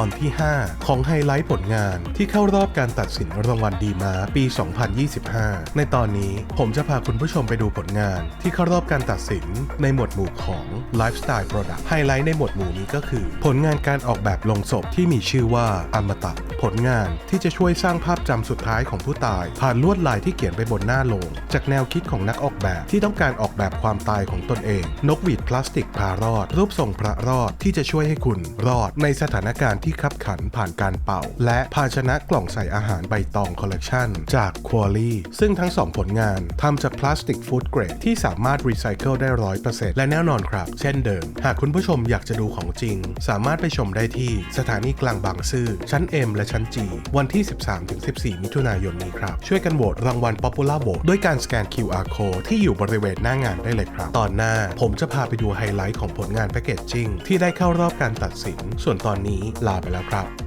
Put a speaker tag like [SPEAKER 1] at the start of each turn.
[SPEAKER 1] ตอนที่ 5 ของไฮไลท์ผลงานที่เข้ารอบการตัดสินรางวัลดีมาปี 2025 ในตอนนี้ผมจะพาคุณผู้ชมไปดูผลงานที่เข้ารอบการตัดสินในหมวดหมู่ของ Lifestyle Product ไฮไลท์ในหมวดหมู่นี้ก็คือ ผลงานการออกแบบลงศพที่มีชื่อว่าอมตะผลงานที่จะช่วยสร้างภาพจำสุดท้ายของผู้ตาย ผ่านลวดลายที่เขียนไปบนหน้าโลง จากแนวคิดของนักออกแบบที่ต้องการออกแบบความตายของตนเอง นกหวีดพลาสติกพารอด รูปทรงพระรอดที่จะช่วยให้คุณรอดในสถานการณ์ที่ขับขันผ่านการเป่า และภาชนะกล่องใส่อาหารใบตองคอลเลกชันจากควอลี่ซึ่งทั้งสองผลงานทำจากพลาสติกฟู้ดเกรดที่สามารถรีไซเคิลได้ร้อยเปอร์เซ็นต์และแน่นอนครับ เช่นเดิม หากคุณผู้ชมอยากจะดูของจริง สามารถไปชมได้ที่สถานีกลางบางซื่อชั้น M และชั้น G วันที่ 13-14 มิถุนายนนี้ครับ ช่วยกันโหวตรางวัล Popular Vote ด้วยการสแกน QR Code ที่อยู่บริเวณหน้างานได้เลยครับ ตอนหน้าผมจะพาไปดูไฮไลท์ของผลงานแพคเกจจิ้งที่ได้เข้ารอบการตัดสิน ส่วนตอนนี้ลาาไปแล้วครับ